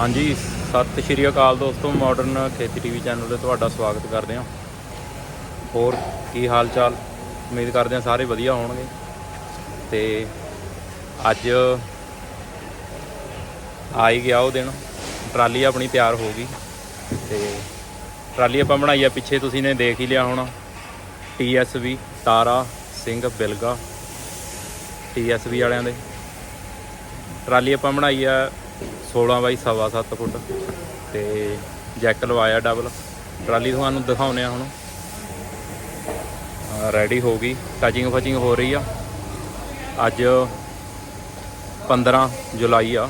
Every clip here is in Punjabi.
ਹਾਂਜੀ, ਸਤਿ ਸ਼੍ਰੀ ਅਕਾਲ ਦੋਸਤੋ ਮਾਡਰਨ ਖੇਤੀ ਟੀਵੀ ਚੈਨਲ ਤੇ ਤੁਹਾਡਾ ਸਵਾਗਤ ਕਰਦੇ ਹਾਂ। ਹੋਰ ਕੀ ਹਾਲ ਚਾਲ ਉਮੀਦ ਕਰਦੇ ਹਾਂ ਸਾਰੇ ਵਧੀਆ ਹੋਣਗੇ। ਤੇ ਅੱਜ ਆ ਹੀ ਗਿਆ ਉਹ ਦਿਨ। ਟਰਾਲੀ ਆਪਣੀ ਤਿਆਰ ਹੋ ਗਈ। ਤੇ ਟਰਾਲੀ ਆਪਾਂ ਬਣਾਈ ਆ, ਪਿੱਛੇ ਤੁਸੀਂ ਨੇ ਦੇਖ ਹੀ ਲਿਆ ਹੋਣਾ। TSV ਤਾਰਾ, ਸਿੰਘ, ਬਿਲਗਾ TSV ਵਾਲਿਆਂ ਦੇ। ਟਰਾਲੀ ਆਪਾਂ ਬਣਾਈ ਆ 16 ਬਾਈ ਸਵਾ ਸੱਤ ਫੁੱਟ ਤੇ ਜੈਕ ਲਵਾਇਆ ਡਬਲ ਟਰਾਲੀ ਤੁਹਾਨੂੰ ਦਿਖਾਉਨੇ ਆ ਹੁਣ। ਰੈਡੀ ਹੋ ਗਈ। ਟਚਿੰਗ ਫਚਿੰਗ ਹੋ ਰਹੀ ਆ। ਅੱਜ 15 ਜੁਲਾਈ ਆ।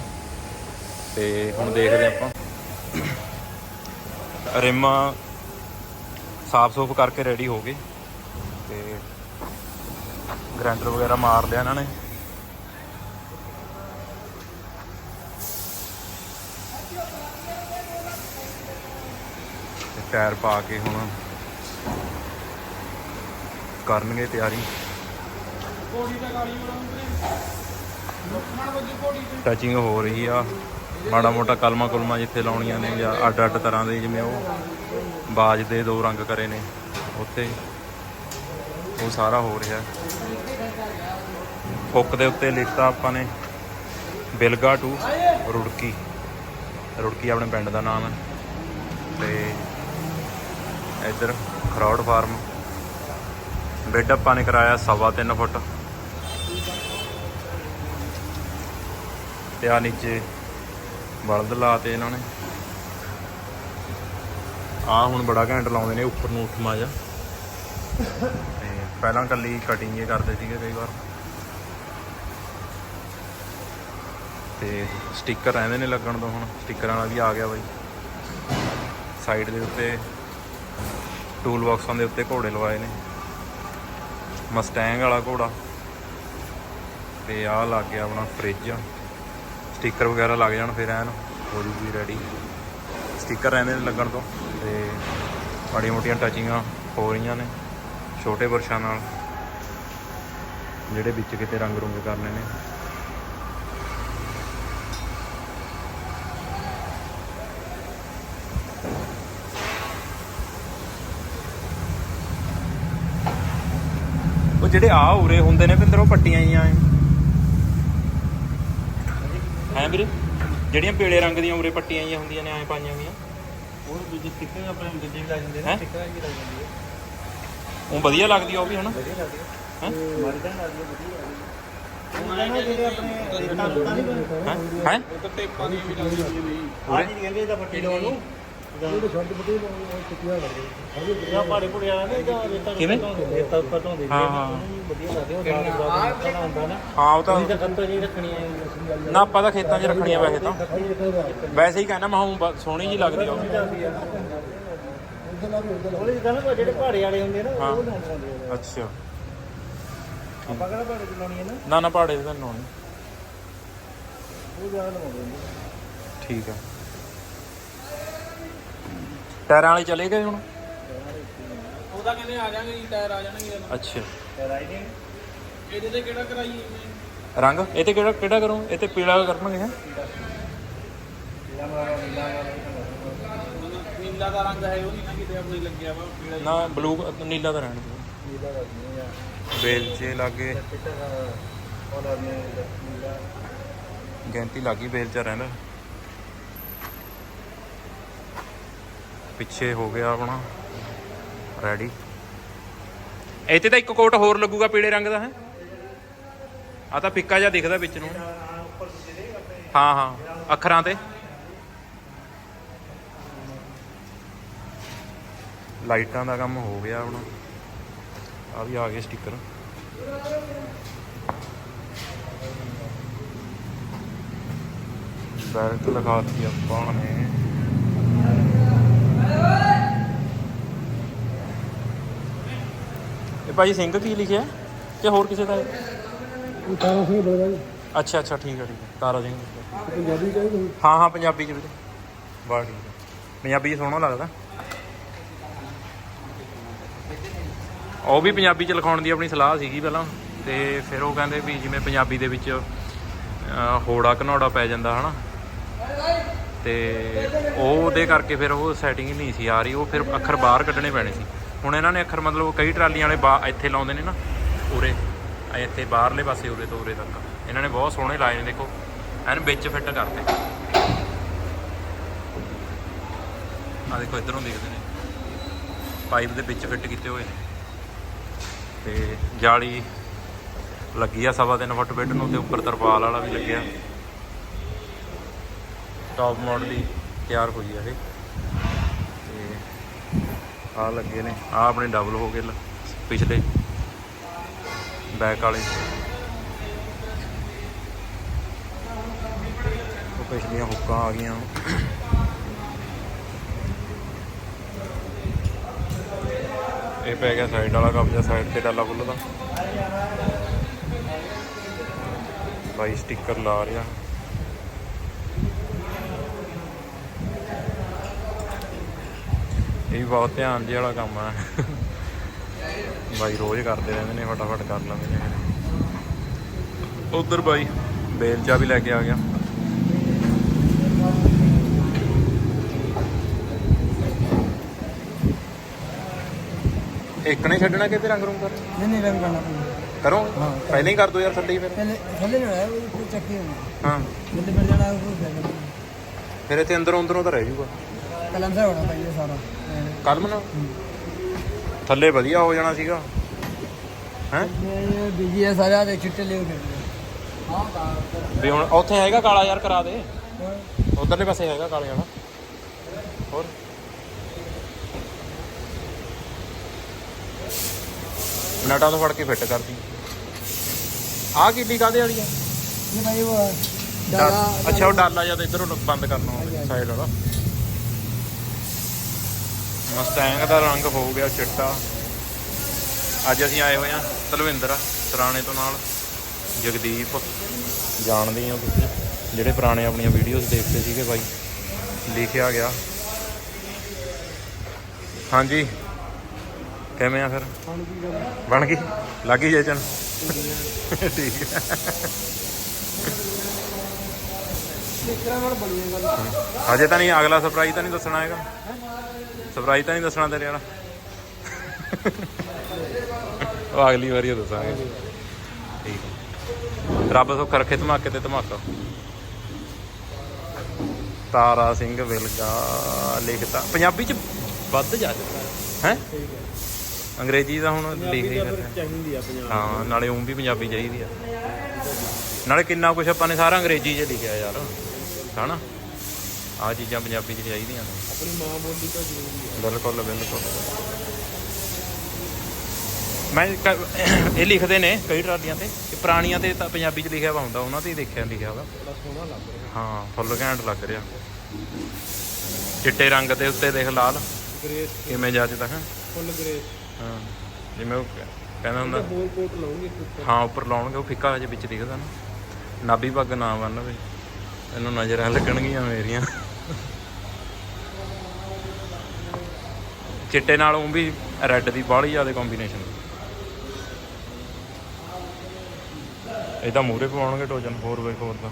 ਤੇ ਹੁਣ ਦੇਖਦੇ ਆਪਾਂ। ਰਿਮ ਸਾਫ਼ ਸੂਫ ਕਰਕੇ ਰੈਡੀ ਹੋ ਗਏ। ਤੇ ਗ੍ਰੈਂਡਰ ਵਗੈਰਾ ਮਾਰ ਲਿਆ ਇਹਨਾਂ ਨੇ। ਟਾਇਰ ਪਾ ਕੇ ਹੁਣ ਕਰਨਗੇ ਤਿਆਰੀ। ਟਚਿੰਗ ਹੋ ਰਹੀ ਆ। ਮਾੜਾ ਮੋਟਾ ਕਲਮਾ ਕੁਲਮਾ ਜਿੱਥੇ ਲਾਉਣੀਆਂ ਨੇ ਜਾਂ ਅੱਡ ਅੱਡ ਤਰ੍ਹਾਂ ਦੇ ਜਿਵੇਂ ਉਹ ਬਾਜ ਦੇ ਦੋ ਰੰਗ ਕਰੇ ਨੇ ਉੱਥੇ ਉਹ ਸਾਰਾ ਹੋ ਰਿਹਾ। ਹੁੱਕ ਦੇ ਉੱਤੇ ਲਿਖਤਾ ਆਪਾਂ ਨੇ ਬਿਲਗਾ ਟੂ ਰੁੜਕੀ। ਰੁੜਕੀ ਆਪਣੇ ਪਿੰਡ ਦਾ ਨਾਮ ਹੈ। ਤੇ ਇੱਧਰ ਖਰੌੜ ਫਾਰਮ। ਬੈੱਡ ਆਪਾਂ ਨੇ ਕਰਾਇਆ ਸਵਾ ਤਿੰਨ ਫੁੱਟ। ਤੇ ਆ ਨੀਚੇ ਬਲਦ ਲਾਤੇ ਇਹਨਾਂ ਨੇ। ਆ ਹੁਣ ਬੜਾ ਘੈਂਟ ਲਾਉਂਦੇ ਨੇ ਉੱਪਰ ਨੂੰ ਉੱਠ ਮਾਜਾ ਤੇ ਪਹਿਲਾਂ ਕੱਲੀ ਕਟਿੰਗ ਹੀ ਕਰਦੇ ਸੀਗੇ ਕਈ ਵਾਰ। ਤੇ ਸਟicker ਰਹਿੰਦੇ ਨੇ ਲੱਗਣ ਤੋਂ ਹੁਣ। ਸਟickਰਾਂ ਵਾਲਾ ਵੀ ਆ ਗਿਆ ਬਾਈ। ਸਾਈਡ ਦੇ ਉੱਤੇ ਟੂਲ ਬਾਕਸਾਂ ਦੇ ਉੱਤੇ ਘੋੜੇ ਲਵਾਏ ਨੇ। ਮਸਟੈਂਗ ਵਾਲਾ ਘੋੜਾ। ਤੇ ਆਹ ਲੱਗ ਗਿਆ ਆਪਣਾ ਫ੍ਰਿਜ ਸਟicker ਵਗੈਰਾ ਲੱਗ ਜਾਣ ਫਿਰ ਐਨ ਹੋ ਜੂਗੀ ਰੈਡੀ ਸਟicker ਰਹਿੰਦੇ ਨੇ ਲੱਗਣ ਤੋਂ। ਤੇ ਮਾੜੀਆਂ ਮੋਟੀਆਂ ਟਚਿੰਗਾਂ ਹੋ ਰਹੀਆਂ ਨੇ, ਛੋਟੇ ਬਰਸ਼ਾਂ ਨਾਲ। ਜਿਹੜੇ ਵਿੱਚ ਕਿਤੇ ਰੰਗ ਰੁੰਗ ਕਰਨੇ ਨੇ। ਜਿਹੜੇ ਆ ਉਰੇ ਹੁੰਦੇ ਨੇ ਪਿੰਦਰ ਉਹ ਪੱਟੀਆਂ ਹੀ ਆ ਹੈ ਵੀਰੇ? ਜਿਹੜੀਆਂ ਪੀਲੇ ਰੰਗ ਦੀਆਂ ਉਰੇ ਪੱਟੀਆਂ ਹੀ ਹੁੰਦੀਆਂ ਨੇ ਐ ਪਾਈਆਂ ਹੋਈਆਂ। ਉਹ ਦੂਜੀ ਸਟicker ਆਪਣੇ ਦੂਜੇ ਵੀ ਲੱਗ ਜਾਂਦੇ? ਨੇ ਸਟicker ਵੀ ਲੱਗ ਜਾਂਦੀ ਹੈ ਉਹ ਵਧੀਆ ਲੱਗਦੀ ਆ ਉਹ ਵੀ ਹਨਾ? ਵਧੀਆ ਲੱਗਦੀ ਹੈ ਹੈਂ? ਮਾਰੀ ਤਾਂ ਲੱਗਦੀ ਵਧੀਆ ਲੱਗਦੀ ਹੈ ਉਹ ਆਏ ਜਿਹੜੇ ਆਪਣੇ ਰੇਤਾਂ ਰੂਤਾਂ ਨਹੀਂ ਬਣਦੇ? ਹੈ? ਹੈ? ਉਹ ਤਾਂ ਟੇਪਾਂ ਦੀ ਵੀ ਲੱਗਦੀ ਹੈ ਆ ਜੀ ਕਹਿੰਦੇ ਇਹਦਾ ਪੱਟੀ ਲਾਉਣ ਨੂੰ ਇਹਦੇ ਛੱਡ ਪੱਟੀ ਟਿੱਕੀਆਂ ਕਰਦੇ ਆ ਪਾੜੇ ਪੁੜੇ ਵਾਲਾ ਨੇ ਇਹਦਾ ਰੇਤਾ ਕਿਵੇਂ? ਰੇਤਾ ਉੱਪਰ ਢੋਂਦੇ ਹਾਂ, ਹਾਂ। ਵਧੀਆ ਲੱਗਦੇ ਉਹ ਰਾਤ ਰਾਤ ਨੂੰ ਹੁੰਦਾ ਨਾ। ਹਾਂ ਉਹ ਤਾਂ ਉਹਦੀ ਤਾਂ ਖੱਤੋਂ ਜੀ ਰੱਖਣੀ ਹੈ ਨਾ ਆਪਾਂ ਤਾਂ ਖੇਤਾਂ 'ਚ ਰੱਖਣੀਆਂ ਵੈਸੇ ਤਾਂ। ਵੈਸੇ ਹੀ ਕਹਿਣਾ ਮੈਂ ਹੁਣ ਬ- ਸੋਹਣੀ ਜੀ ਲੱਗਦੀ ਆ। ਉਹ ਉਹਦੇ ਨਾ ਜਿਹੜੇ ਪਹਾੜੇ ਵਾਲੇ ਹੁੰਦੇ ਨਾ। ਉਹ ਲਾਉਂਦੇ ਆ। ਅੱਛਾ। ਆਪਾਂ ਕਿਹੜਾ ਪਹਾੜੇ ਚ ਲਾਉਣੀ ਹੈ ਨਾ? ਨਾ ਨਾ ਪਹਾੜੇ ਤੇ ਤਾਂ ਲਾਉਣੀ। ਉਹ ਜ਼ਿਆਦਾ ਲਵਾਉਂਦੇ ਨੇ ਠੀਕ ਆ। ਟਾਇਰਾਂ ਵਾਲੇ ਚਲੇ ਗਏ ਹੁਣ? ਉਹਦਾ ਕਹਿੰਦੇ ਆ ਜਾਣਗੇ ਜੀ ਟਾਇਰ ਆ ਜਾਣਗੇ। ਅੱਛਾ। ਰਾਈਡਿੰਗ ਇਹਦੇ ਤੇ ਕਿਹੜਾ ਕਰਾਈਏ ਰੰਗ? ਇਹ ਤੇ ਕਿਹੜਾ ਕਿਹੜਾ ਕਰੂੰ? ਇਹ ਤੇ ਪੀਲਾ ਕਰਨਗੇ ਹੈ? ਨੀਲਾ ਮਾਰਾ ਨੀਲਾ ਮਾਰਾ ਨੀਲਾ ਦਾ ਰੰਗ ਹੈ ਉਹ ਨਹੀਂ ਨਾ ਕਿਤੇ ਆਪਣੀ ਲੱਗਿਆ ਵਾ ਪੀਲਾ ਜਿਹਾ। ਨਾ ਬਲੂ ਨੀਲਾ ਰਹਿਣ ਦਾ ਨਹੀਂ ਆ। ਬੇਲਚੇ ਲਾਗੇ। ਚਿੱਟਾ ਦਾ ਉਹ ਲਾਉਂਦੇ ਆ ਨੀਲਾ ਗਿਣਤੀ ਲੱਗੀ ਬੇਲਚਾ ਰਹਿੰਦਾ ਪਿੱਛੇ ਹੋ ਗਿਆ ਆਪਣਾ। ਰੈਡੀ ਇੱਥੇ ਤਾਂ ਇੱਕ ਕੋਟ ਹੋਰ ਲੱਗੂਗਾ ਪੀਲੇ ਰੰਗ ਦਾ ਹੈ? ਆ ਤਾਂ ਫਿੱਕਾ ਜਿਹਾ ਦਿਖਦਾ ਵਿੱਚ ਨੂੰ। ਹਾਂ ਹਾਂ। ਅੱਖਰਾਂ ਤੇ। ਲਾਈਟਾਂ ਦਾ ਕੰਮ ਹੋ ਗਿਆ ਹੁਣ ਆ ਵੀ ਆ ਗਏ ਸਟicker ਬੈਲਟ ਲਗਾਤੀ ਆਪਾਂ ਨੇ। ਇਹ ਭਾਜੀ ਸਿੰਘ ਕੀ ਲਿਖਿਆ? ਕਿ ਹੋਰ ਕਿਸੇ ਦਾ? ਹੈ? ਤਾਰਾ ਸਿੰਘ ਬੋਲਦਾ ਜੀ। ਅੱਛਾ ਅੱਛਾ ਠੀਕ ਹੈ ਠੀਕ ਹੈ ਤਾਰਾ ਸਿੰਘ ਪੰਜਾਬੀ ਚਾਹੀਦੀ ਹਾਂ ਹਾਂ ਪੰਜਾਬੀ ਚ ਵੀਰੇ ਬਾਹਰ ਠੀਕ ਹੈ ਪੰਜਾਬੀ ਚ ਸੋਹਣਾ ਲੱਗਦਾ। ਉਹ ਵੀ ਪੰਜਾਬੀ ਚ ਲਿਖਾਉਣ ਦੀ ਆਪਣੀ ਸਲਾਹ ਸੀਗੀ ਪਹਿਲਾਂ। ਤੇ ਫਿਰ ਉਹ ਕਹਿੰਦੇ ਵੀ ਜਿਵੇਂ ਪੰਜਾਬੀ ਦੇ ਵਿੱਚ ਅਹ, ਹੋੜਾ ਘਨੌੜਾ ਪੈ ਜਾਂਦਾ ਹਨਾ? ਤੇ ਉਹਦੇ ਕਰਕੇ ਫਿਰ ਉਹ ਸੈਟਿੰਗ ਨਹੀਂ ਸੀ ਆ ਰਹੀ, ਉਹ ਫਿਰ ਅੱਖਰ ਬਾਹਰ ਕੱਢਣੇ ਪੈਣੇ ਸੀ। ਹੁਣ ਇਹਨਾਂ ਨੇ ਅੱਖਰ ਮਤਲਬ ਕਈ ਟਰਾਲੀਆਂ ਵਾਲੇ ਬਾ, ਇੱਥੇ ਲਾਉਂਦੇ ਨੇ ਨਾ, ਉਰੇ ਇੱਥੇ ਬਾਹਰਲੇ ਪਾਸੇ ਉਰੇ ਤੋਂ ਉਰੇ ਤੱਕ। ਇਹਨਾਂ ਨੇ ਬਹੁਤ ਸੋਹਣੇ ਲਾਏ ਨੇ, ਦੇਖੋ, ਐਨ ਵਿੱਚ ਫਿੱਟ ਕਰਤੇ। ਆ ਦੇਖੋ, ਇਧਰੋਂ ਦੇਖਦੇ ਨੇ। ਪਾਈਪ ਦੇ ਵਿੱਚ ਫਿੱਟ ਕੀਤੇ ਹੋਏ ਨੇ। ਤੇ ਜਾਲੀ ਲੱਗੀ ਆ ਸਵਾ ਤਿੰਨ ਫੁੱਟ ਬੈੱਡ ਨੂੰ, ਤੇ ਉੱਪਰ ਤਰਪਾਲ ਵਾਲਾ ਵੀ ਲੱਗਿਆ। ਟੌਪ ਮਾਡਲ ਹੀ ਤਿਆਰ ਹੋਈ ਆ ਇਹ। ਤੇ ਆ ਲੱਗੇ ਨੇ। ਆ ਆਪਣੇ ਡਬਲ ਹੋ ਗਏ ਲ- ਪਿਛਲੇ। ਬੈਕ ਵਾਲੇ। ਉਹ ਪਿਛਲੀਆਂ ਹੁੱਕਾਂ ਆ ਗਈਆਂ। ਇਹ ਪੈ ਗਿਆ ਸਾਈਡ ਵਾਲਾ ਕਬਜਾ ਸਾਈਡ ਤੇ ਡਾਲਾ ਖੁੱਲਦਾ। ਬਾਈ ਸਟicker ਲਾ ਰਿਹਾ। ਇਹ ਵੀ ਬਹੁਤ ਧਿਆਨ ਜਿਹੇ ਵਾਲਾ ਕੰਮ ਆ। ਬਾਈ ਰੋਜ਼ ਕਰਦੇ ਰਹਿੰਦੇ ਨੇ ਫਟਾਫਟ ਕਰ ਲੈਂਦੇ ਨੇ। ਉਧਰ ਬਾਈ। ਬੇਲਚਾ ਵੀ ਲੈ ਕੇ ਆ ਗਿਆ। ਇੱਕ ਨੇ ਛੱਡਣਾ ਕਿਤੇ ਰੰਗ ਰੂੰਗ ਕਰ ਨਹੀਂ ਨਹੀਂ ਰੰਗ ਕਰਨਾ ਕਰੋ। ਹਾਂ। ਪਹਿਲਾਂ ਹੀ ਕਰ ਦੋ ਯਾਰ ਥੱਲੇ ਹੀ ਫਿਰ। ਪਹਿਲੇ ਥੱਲੇ ਉਹ ਕੋਈ ਚੱਕੀ ਹਾਂ। ਜਿੱਦੇ ਮਿਲ ਜਾਣਾ ਉਹ ਫਿਰ ਫਿਰ ਇੱਥੇ ਅੰਦਰੋਂ ਅੰਦਰੋਂ ਤਾਂ ਰਹਿ ਜੂਗਾ ਕਲਮ ਸਾ ਹੋਣਾ ਭਾਈ ਇਹ ਸਾਰਾ। ਕਲਮ ਨਾ? ਥੱਲੇ ਵਧੀਆ ਹੋ ਜਾਣਾ ਸੀਗਾ। ਹੈ? ਬੀਜੀ ਹੈ ਸਾਰਾ ਦੇ ਚਿੱਟੇ ਲਿਓ ਵੀ ਹੁਣ ਉੱਥੇ ਹੈਗਾ ਕਾਲਾ ਯਾਰ ਕਰਾ ਦੇ। ਉਧਰਲੇ ਪਾਸੇ ਹੈਗਾ ਕਾਲੇ ਵਾਲਾ ਹੋਰ? ਨਟਾਂ ਤੋਂ ਫੜ ਕੇ ਫਿੱਟ ਕਰਦੀ ਆਹ ਕਿੱਡੀ ਕਾਦੇ ਵਾਲੀ ਆ? ਇਹ ਭਾਈ ਉਹ ਡਾਲਾ ਅੱਛਾ ਉਹ ਡਾਲਾ ਜਦ ਇਧਰੋਂ ਬੰਦ ਕਰਨਾ ਸਾਈਡ ਵਾਲਾ। ਮਸਟੈਂਗ ਦਾ ਰੰਗ ਹੋ ਗਿਆ ਚਿੱਟਾ। ਅੱਜ ਅਸੀਂ ਆਏ ਹੋਏ ਆ ਤਲਵਿੰਦਰ ਸਰਾਣੇ ਤੋਂ ਨਾਲ। ਜਗਦੀਪ ਜਾਣਦੇ ਹੋ ਤੁਸੀਂ ਜਿਹੜੇ ਪੁਰਾਣੇ ਆਪਣੀਆਂ ਵੀਡੀਓਜ਼ ਦੇਖਦੇ ਸੀਗੇ ਬਾਈ। ਲਿਖਿਆ ਗਿਆ। ਹਾਂਜੀ। ਕਿਵੇਂ ਆ ਫਿਰ? ਬਣ ਗਈ ਲੱਗੀ ਜੇਚਨ ਠੀਕ ਹੈ। ਟਿਕਰਾ ਨਾਲ ਬਣੀ ਹੈ ਗੱਲ ਹਜੇ ਤਾਂ ਨਹੀਂ ਅਗਲਾ ਸਰਪ੍ਰਾਈਜ਼ ਤਾਂ ਨਹੀਂ ਦੱਸਣਾ ਹੈਗਾ। ਸਰਪ੍ਰਾਈਜ਼ ਤਾਂ ਨਹੀਂ ਦੱਸਣਾ ਤੇਰੇ ਵਾਲਾ। ਉਹ ਅਗਲੀ ਵਾਰੀ ਦੱਸਾਂਗੇ। ਠੀਕ ਹੈ। ਰੱਬ ਸੁੱਖ ਰੱਖੇ ਧਮਾਕੇ ਤੇ ਧਮਾਕਾ। ਤਾਰਾ ਸਿੰਘ ਵਿਲਗਾ ਲਿਖਤਾ। ਪੰਜਾਬੀ ਚ ਵੱਧ ਜਾ ਹੈ। ਅੰਗਰੇਜ਼ੀ ਦਾ ਹੁਣ ਲਿਖ ਚਾਹੀਦੀ ਆ ਪੰਜਾਬ। ਹਾਂ ਨਾਲੇ ਉਹ ਵੀ ਪੰਜਾਬੀ ਚਾਹੀਦੀ ਆ। ਨਾਲੇ ਕਿੰਨਾ ਕੁਛ ਆਪਾਂ ਨੇ ਸਾਰਾ ਅੰਗਰੇਜ਼ੀ 'ਚ ਲਿਖਿਆ ਯਾਰ। ਹਨਾ? ਆ ਚੀਜ਼ਾਂ ਪੰਜਾਬੀ 'ਚ ਚਾਹੀਦੀਆਂ ਨੇ। ਆਪਣੀ ਮਾਂ ਬੋਲੀ ਤਾਂ ਜ਼ਰੂਰੀ ਹੈ। ਬਿਲਕੁਲ ਬਿਲਕੁਲ। ਮੈਂ ਕ- ਇਹ ਲਿਖਦੇ ਨੇ ਕਈ ਟਰਾਲੀਆਂ ਤੇ ਕਿ ਪੁਰਾਣੀਆਂ ਤੇ ਤਾਂ ਪੰਜਾਬੀ 'ਚ ਲਿਖਿਆ ਵਾ ਹੁੰਦਾ ਉਹਨਾਂ ਤੇ ਹੀ ਦੇਖਿਆ ਲਿਖਿਆ ਵਾ। ਬੜਾ ਸੋਹਣਾ ਲੱਗ ਰਿਹਾ। ਹਾਂ ਫੁੱਲ ਘੈਂਟ ਲੱਗ ਰਿਹਾ। ਚਿੱਟੇ ਰੰਗ ਦੇ ਉੱਤੇ ਦੇਖ ਲਾਲ। ਗ੍ਰੇਸ ਕਿਵੇਂ ਜੱਜਦਾ ਹੈ ਫੁੱਲ ਗ੍ਰੇਸ ਹਾਂ ਜਿਵੇਂ ਉਹ ਕ- ਕਹਿੰਦਾ ਹੁੰਦਾ। ਹੋਰ ਕੋਟ ਲਾਉਂਗੇ ਉੱਪਰ। ਹਾਂ ਉੱਪਰ ਲਾਉਣਗੇ ਉਹ ਫਿੱਕਾ ਹਜੇ ਵਿੱਚ ਦਿਖਦਾ ਨਾ। ਨਾਭੀ ਪੱਗ ਨਾ ਬੰਨਵੇ ਇਹਨੂੰ ਨਜ਼ਰਾਂ ਲੱਗਣਗੀਆਂ ਮੇਰੀਆਂ। ਚਿੱਟੇ ਨਾਲ ਉਹ ਵੀ ਰੈੱਡ ਦੀ ਬਾਹਲੀ ਜ਼ਿਆਦਾ ਕੰਬੀਨੇਸ਼ਨ ਇਹਦਾ ਮੂਰੇ ਪਵਾਉਣਗੇ ਟੋਜਨ 4x4 ਦਾ।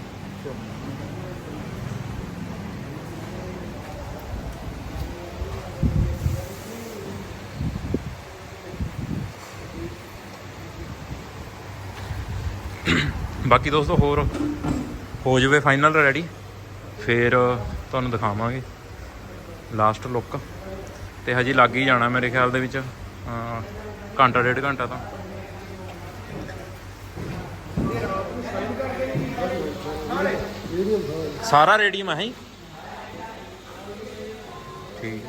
ਬਾਕੀ ਦੋਸਤੋ ਹੋਰ ਹੋ ਜਾਵੇ ਫਾਈਨਲ ਰੈਡੀ ਫਿਰ ਤੁਹਾਨੂੰ ਦਿਖਾਵਾਂਗੇ। ਲਾਸਟ ਲੁੱਕ ਤੇ ਹਜੇ ਲੱਗ ਹੀ ਜਾਣਾ ਮੇਰੇ ਖਿਆਲ ਦੇ ਵਿੱਚ। ਘੰਟਾ ਡੇਢ ਘੰਟਾ ਤਾਂ। ਸਾਰਾ ਰੇਡੀਅਮ ਹੈ। ਹੀ ਠੀਕ।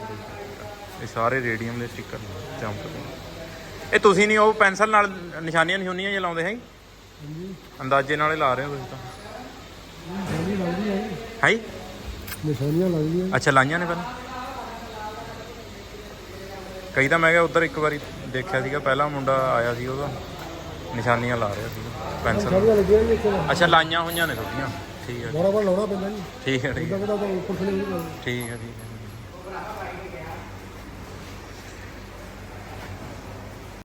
ਇਹ ਸਾਰੇ ਰੇਡੀਅਮ ਦੇ ਸਟicker ਚਮਕਦੇ ਇਹ ਤੁਸੀਂ ਨਹੀਂ ਉਹ ਪੈਨਸਲ ਨਾਲ ਨਿਸ਼ਾਨੀਆਂ ਨਿਸ਼ਾਨੀਆਂ ਜਿਹਾ ਲਾਉਂਦੇ ਹੈ ਅੰਦਾਜ਼ੇ ਨਾਲ ਹੀ ਲਾ ਰਹੇ ਹੋ ਤੁਸੀਂ ਤਾਂ। ਹੈ ਨਿਸ਼ਾਨੀਆਂ ਲੱਗਦੀਆਂ ਅੱਛਾ ਲਾਈਆਂ ਨੇ ਪਹਿਲਾਂ? ਕਈ ਤਾਂ ਮੈਂ ਕਿਹਾ ਉਧਰ ਇੱਕ ਵਾਰੀ ਦੇਖਿਆ ਸੀਗਾ ਪਹਿਲਾ ਮੁੰਡਾ ਆਇਆ ਸੀ ਉਹਦਾ ਨਿਸ਼ਾਨੀਆਂ ਲਾ ਰਿਹਾ ਸੀ ਪੈਨਸਲ। ਨਿਸ਼ਾਨੀਆਂ ਲੱਗੀਆਂ ਨੇ ਇੱਥੇ। ਅੱਛਾ ਲਾਈਆਂ ਹੋਈਆਂ ਨੇ ਤੁਹਾਡੀਆਂ ਠੀਕ ਹੈ ਬੜਾ ਬੜਾ ਲਾਉਣਾ ਪੈਂਦਾ ਜੀ। ਠੀਕ ਹੈ ਠੀਕ ਹੈ। ਠੀਕ ਹੈ ਠੀਕ ਹੈ।